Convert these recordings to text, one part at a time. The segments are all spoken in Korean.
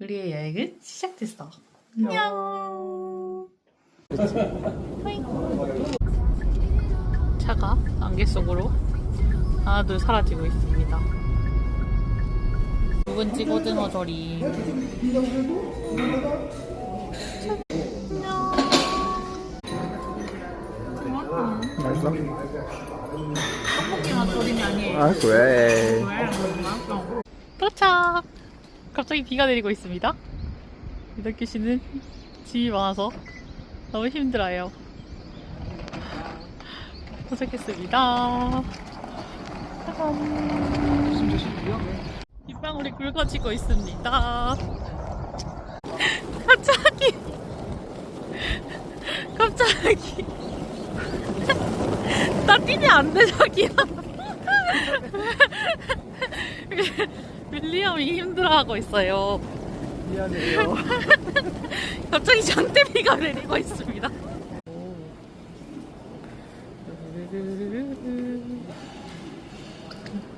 우리의 여행은 시작됐어. 안녕. 차가 안개 속으로 하나 둘 사라지고 있습니다. 묵은지 고등어 조림. 맛있어? 떡볶이만 조림이 아니에요. 아 그래 도착! 갑자기 비가 내리고 있습니다. 이덕규 씨는 짐이 많아서 너무 힘들어요. 도착했습니다. 짜잔. 빗방울이 굵어지고 있습니다. 갑자기! 갑자기! 나 뛰면 안 돼, 자기야. 윌리엄이 힘들어하고 있어요. 미안해요 갑자기 장대비가 내리고 있습니다.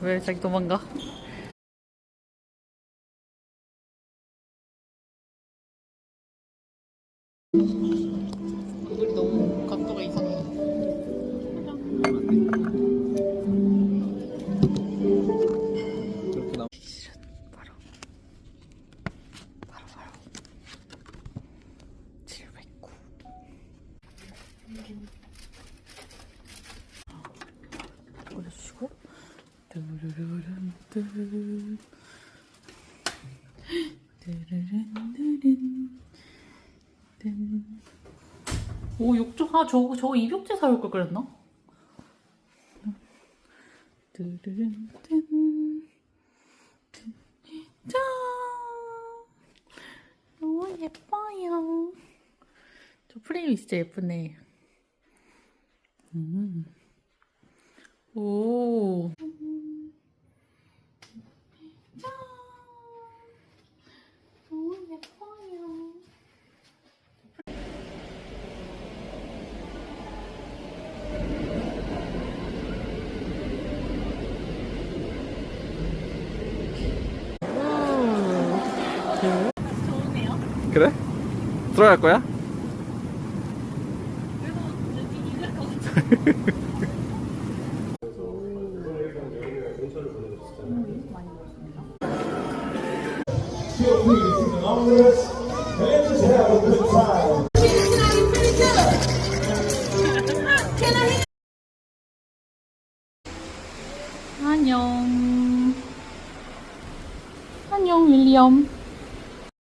왜 자기 도망가? 뚜루루룬 뚜 뚜루룬 뚜룬 오 욕조 아 저거 저거 입욕제 사올 걸 그랬나? 뚜루룬 뚜 짠! 너무 예뻐요. 저 프레임이 진짜 예쁘네. 음. 오. 좋네요. 그래? 들어갈 거야? 안녕. 안녕, 윌리엄.